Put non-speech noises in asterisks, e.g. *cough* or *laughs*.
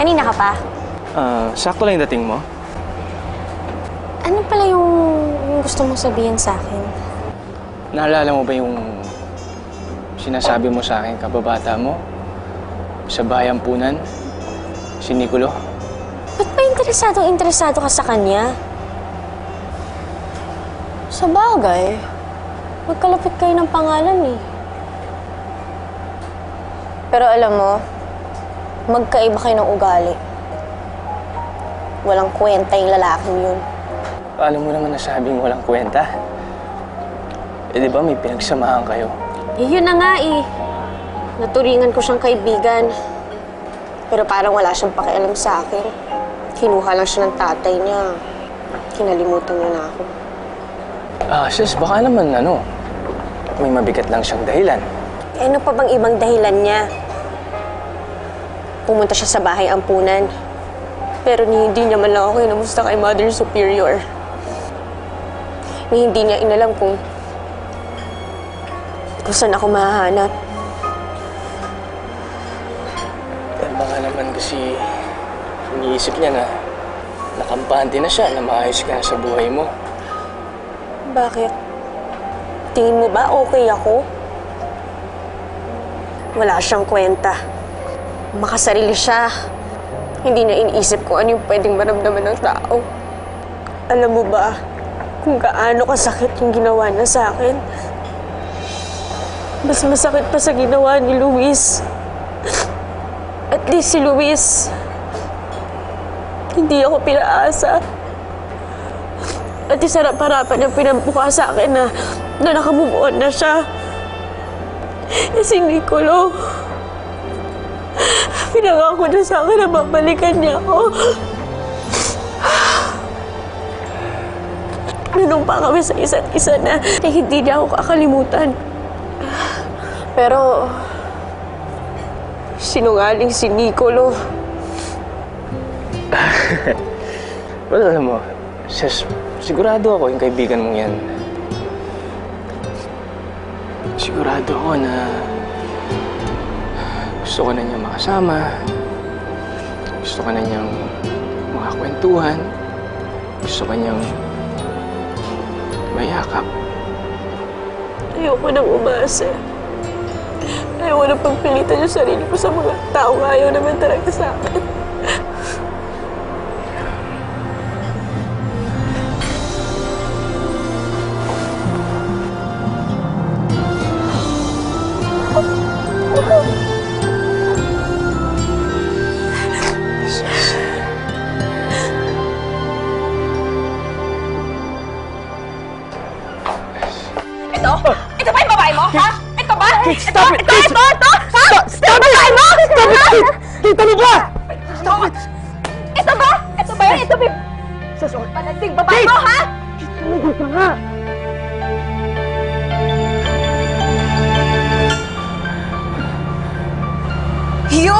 Kanina ka pa? Ah, sakto lang yung dating mo. Ano pala yung, yung gusto mong sabihin sa akin? Naalala mo ba yung sinasabi mo sa akin kababata mo? Sa bayan punan? Si Nicolo? Ba't ba interesado interesado ka sa kanya? Sa bagay, magkalapit kayo ng pangalan eh. Pero alam mo, magkaiba kayo ng ugali. Walang kwenta yung lalaking yun. Paano mo naman nasabing walang kwenta? Eh di ba may pinagsamahan kayo? Eh, yun na nga eh. Naturingan ko siyang kaibigan. Pero parang wala siyang pakialam sa akin. Kinuha lang siya ng tatay niya. Kinalimutan niya na ako. Ah, sis, baka naman ano, may mabigat lang siyang dahilan. Eh, ano pa bang ibang dahilan niya? Pumunta siya sa bahay ampunan. Pero ni hindi niya man lang ako inamusta kay Mother Superior. Ni hindi niya inalam kung kung saan ako mahahanap. Eh, baka naman kasi iniisip niya na nakampante na siya, na maayos ka na sa buhay mo. Bakit? Tingin mo ba okay ako? Wala siyang kwenta. Makasarili siya. Hindi niya iniisip kung ano yung pwedeng maramdaman ng tao. Alam mo ba kung gaano kasakit yung ginawa niya sa akin? Mas masakit pa sa ginawa ni Luis. At least si Luis, hindi ako pinaasa. At isarap-harapan niyang pinambuka sa akin na, na nakamove on na siya. Eh si Nicolo, pinangako na sa akin na babalikan niya ako. Nunong pa kami sa isa't isa na eh, hindi niya ako kakalimutan. Pero, sinungaling si Nicolo. *laughs* Well, alam mo, sis, sigurado ako yung kaibigan mong yan. Sigurado ako na gusto ko na niya makasama. Gusto ko na niyang makakwentuhan. Gusto ko niyang mayakap. Ayoko nang umasa. Ayoko nang pagpilitan yung sarili ko sa mga taong ayaw naman talaga sa akin. no? Ito ba yung babae mo, ha? Ito ba? Kate, stop it! Ito, Kate, ito, ito! Ha? Stop, stop it! Babae mo! Stop it, Kate! Kate, ba? Stop it! Ito ba? Ito ba yun? Ito ba yung... Sus, or... Babae mo, ha? Kate, tumigil ka nga! You...